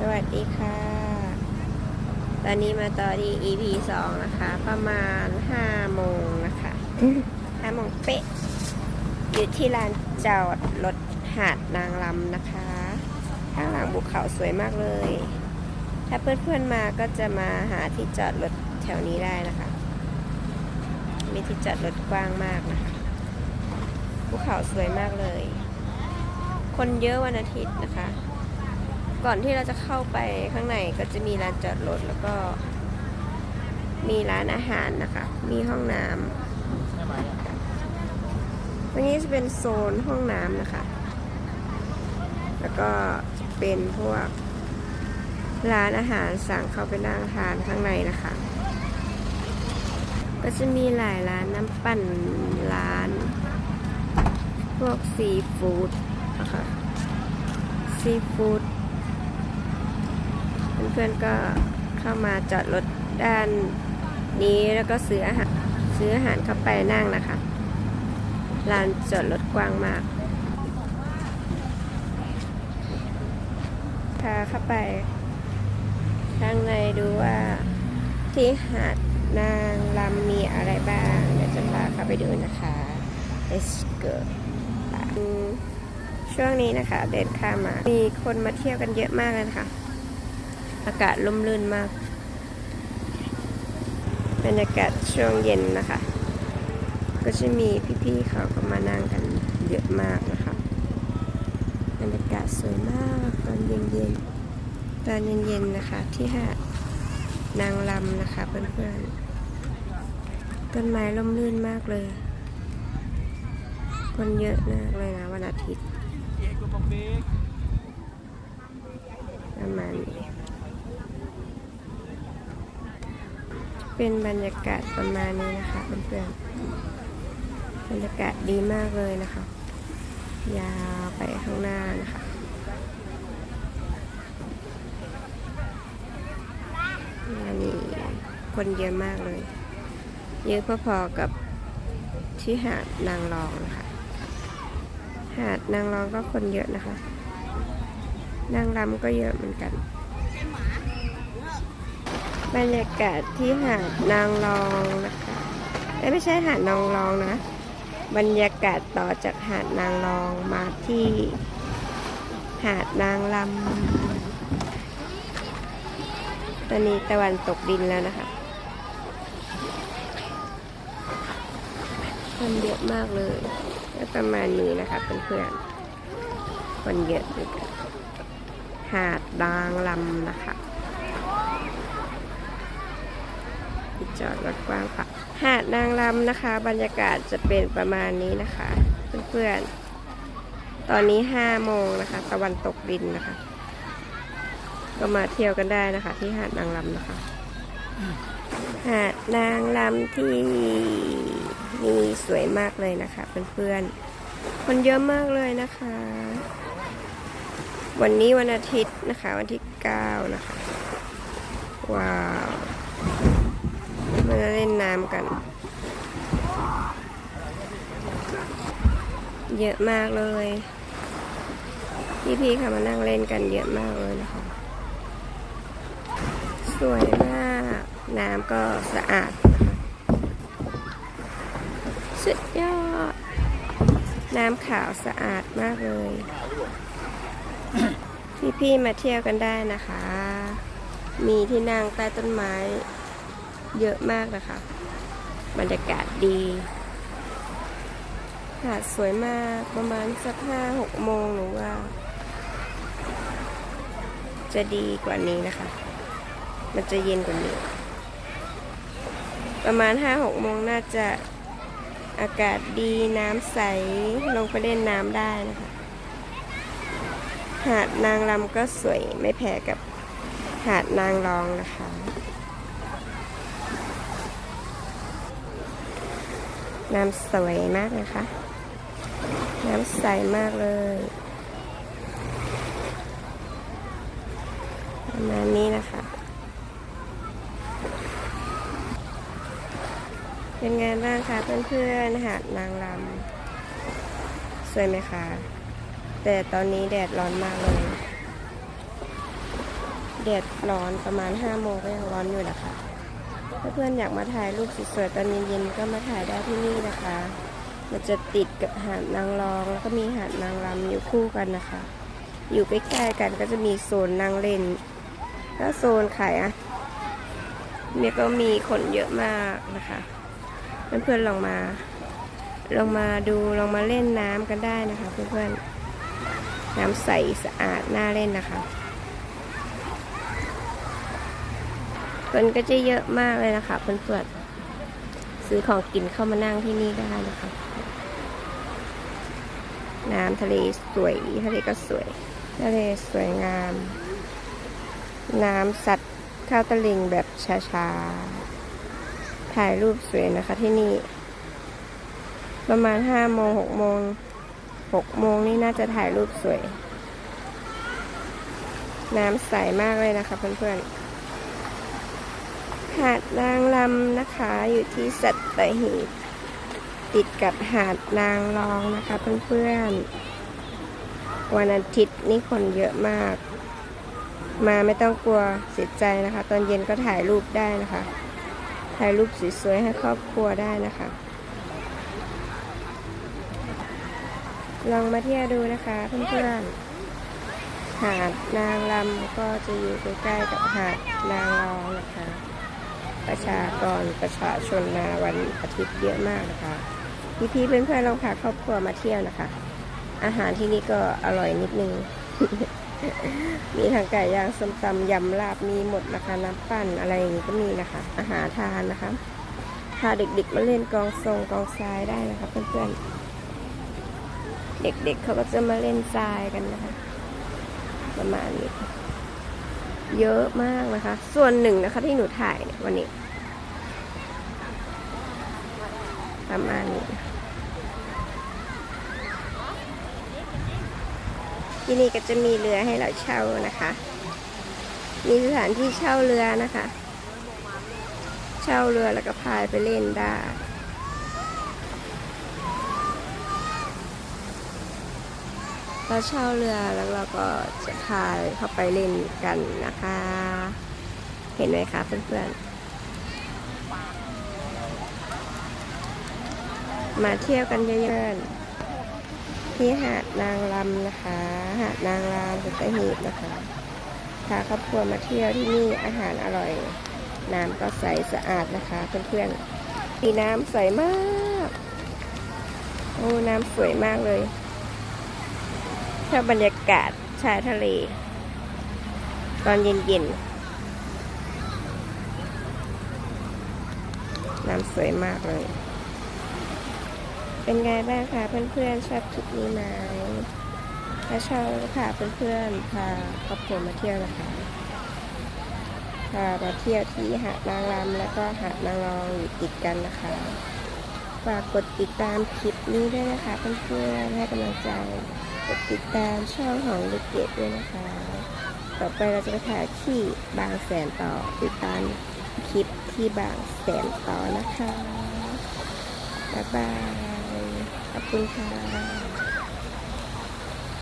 สวัสดีค่ะ ตอนนี้มาต่อที่ EP 2นะคะ ประมาณ5โมงนะคะ5โมงเป๊ะ อยู่ที่ลานจอดรถหาดนางลำนะคะ ข้างหลังภูเขาสวยมากเลย ถ้าเพื่อนๆมาก็จะมาหาที่จอดรถแถวนี้ได้นะคะ มีที่จอดรถกว้างมากนะคะภูเขาสวยมากเลย คนเยอะวันอาทิตย์นะคะ ก่อนที่เราจะเข้าไปข้างในก็จะมีลานจอดรถแล้วก็ มีร้านอาหารนะคะ มีห้องน้ำตรงนี้จะเป็นโซนห้องน้ำนะคะ แล้วก็เป็นพวกร้านอาหารสั่งเข้าไปนั่งทานข้างในนะคะ ก็จะมีหลายร้านน้ำปั่นร้าน พวกซีฟู้ดนะคะซีฟู้ด พื่อนๆก็เข้ามาจอดรถด้านนี้แล้วก็ซื้ออาหารซื้ออาหารเข้าไปนั่งนะคะลานจอดรถกว้างมากพาเข้าไปข้างในดูว่าที่หาดนางลำมีอะไรบ้าง เดี๋ยวจะพาเข้าไปดูนะคะ Let's go ช่วงนี้นะคะ เดินข้ามมา มีคนมาเที่ยวกันเยอะมากเลยนะคะ อากาศร่มรื่นมาก บรรยากาศช่วงเย็นนะคะ ก็จะมีพี่ๆเขาก็มานั่งกันเยอะมากนะคะ บรรยากาศสวยมากตอนเย็นๆ ตอนเย็นๆนะคะที่หาดนางลำนะคะเพื่อนๆ ต้นไม้ร่มรื่นมากเลย คนเยอะมากเลยนะวันอาทิตย์ประมาณนี้ เป็นบรรยากาศประมาณนี้นะคะเพื่อนๆบรรยากาศดีมากเลยนะคะ ยาวไปข้างหน้านะคะนนี้คนเยอะมากเลย เยอะพอๆกับที่หาดนางรองนะคะ หาดนางรองก็คนเยอะนะคะ นางรำก็เยอะเหมือนกัน บรรยากาศที่หาดนางรองนะคะไม่ใช่หาดนางรองนะ บรรยากาศต่อจากหาดนางรองมาที่ หาดนางลำตอนนี้ตะวันตกดินแล้วนะคะคนเยอะมากเลยก็ประมาณนี้นะคะเพื่อนๆคนเยอะหาดนางลำนะคะ จอดรถกว้างค่ะ หาดนางลำนะคะ บรรยากาศจะเป็นประมาณนี้นะคะ เพื่อนๆ ตอนนี้ห้าโมงนะคะ ตะวันตกดินนะคะ ก็มาเที่ยวกันได้นะคะ ที่หาดนางลำนะคะ หาดนางลำที่นี่สวยมากเลยนะคะ เพื่อนๆ คนเยอะมากเลยนะคะ วันนี้วันอาทิตย์นะคะ วันที่ 9 นะคะ ว้าว มาเล่นน้ำกัน เยอะมากเลยพี่ๆค่ะมานั่งเล่นกันเยอะมากเลยนะคะสวยมาก น้ำก็สะอาดสุดยอด น้ำขาวสะอาดมากเลย พี่ๆมาเที่ยวกันได้นะคะ มีที่นั่งใต้ต้นไม้ เยอะมากนะคะ บรรยากาศดีหาดสวยมากประมาณสักห้าหกโมงหรือว่า จะดีกว่านี้นะคะ มันจะเย็นกว่านี้ ประมาณห้าหกโมงน่าจะอากาศดีน้ำใส ลงไปเล่นน้ำได้นะคะ หาดนางรำก็สวยไม่แพ้กับหาดนางรองนะคะ น้ำสวยมากนะคะ น้ำใสมากเลยประมาณนี้นะคะ เป็นไงบ้างคะเพื่อนๆหาดนางรำสวยไหมคะ แต่ตอนนี้แดดร้อนมากเลยแดดร้อนประมาณ5โมงก็ยังร้อนอยู่นะคะ ถ้าเพื่อนอยากมาถ่ายรูปสวยๆตอนเย็นๆก็มาถ่ายได้ที่นี่นะคะ มันจะติดกับหาดนางรอง แล้วก็มีหาดนางรำอยู่คู่กันนะคะ อยู่ใกล้ๆกันก็จะมีโซนนั่งเล่น แล้วโซนขายอะเนี่ยก็มีคนเยอะมากนะคะเพื่อนๆลองมาลองมาดูลองมาเล่นน้ำกันได้นะคะ เพื่อนๆน้ำใสสะอาดน่าเล่นนะคะ คนก็จะเยอะมากเลยนะคะเพื่อนๆซื้อของกินเข้ามานั่งที่นี่ได้นะคะ น้ำทะเลสวยทะเลก็สวย ทะเลสวยงาม น้ำสัตว์ข้าวตะลิงแบบช้าๆ ถ่ายรูปสวยนะคะที่นี่ ประมาณห้าโมงหกโมงหกโมงนี่น่าจะถ่ายรูปสวย น้ำใสมากเลยนะคะเพื่อนๆ หาดนางลำนะคะ อยู่ที่สัตหีบติดกับหาดนางรองนะคะ เพื่อนๆ วันอาทิตย์นี่คนเยอะมาก มาไม่ต้องกลัวเสียใจนะคะ ตอนเย็นก็ถ่ายรูปได้นะคะ ถ่ายรูปสวยๆให้ครอบครัวได้นะคะ ลองมาเที่ยวดูนะคะเพื่อนๆหาดนางลำก็จะอยู่ใกล้ๆกับหาดนางรองนะคะ ประชากรประชาชนมาวันอาทิตย์เยอะมากนะคะ พี่ๆเพื่อนๆลองพาครอบครัวมาเที่ยวนะคะ อาหารที่นี่ก็อร่อยนิดนึง มีทั้งไก่ย่างส้มตำยำลาบมีหมดนะคะน้ำปั่นอะไรอย่างนี้ก็มีนะคะ อาหารทานนะคะพาเด็กๆมาเล่นกองทรงกองทรายได้นะคะเพื่อนๆเด็กๆเขาก็จะมาเล่นทรายกันนะคะ ประมาณนี้ค่ะ เยอะมากนะคะ ส่วนหนึ่งนะคะที่หนูถ่ายเนี่ยวันนี้ประมาณนี้ที่นี่ก็จะมีเรือให้เราเช่านะคะ มีสถานที่เช่าเรือนะคะ เช่าเรือแล้วก็พายไปเล่นได้ เราเช่าเรือแล้วเราก็จะพาเข้าไปเล่นกันนะคะ เห็นไหมคะเพื่อนๆ มาเที่ยวกันเยอะๆที่หาดนางรำนะคะ หาดนางรำสัตหีบนะคะพาครอบครัวมาเที่ยวที่นี่อาหารอร่อย น้ำก็ใสสะอาดนะคะเพื่อนๆมีน้ำใสมาก โอ้ น้ำสวยมากเลย ชอบบรรยากาศชายทะเล ตอนเย็นๆ น้ำสวยมากเลย เป็นไงบ้างคะเพื่อนๆ ชอบทริปนี้ไหมถ้าชอบก็พาเพื่อนๆพาครอบครัวมาเที่ยวนะคะพามาเที่ยวที่หาดนางรำแล้วก็หาดนางรองอยู่ติดกันนะคะฝากกดติดตามคลิปนี้ด้วยนะคะเพื่อนๆให้กำลังใจ กดติดตามช่องของลูกเกดด้วยนะคะ ต่อไปเราจะไปถ่ายที่บางแสนต่อติดตามคลิปที่บางแสนต่อนะคะ บ๊ายบาย ขอบคุณค่ะ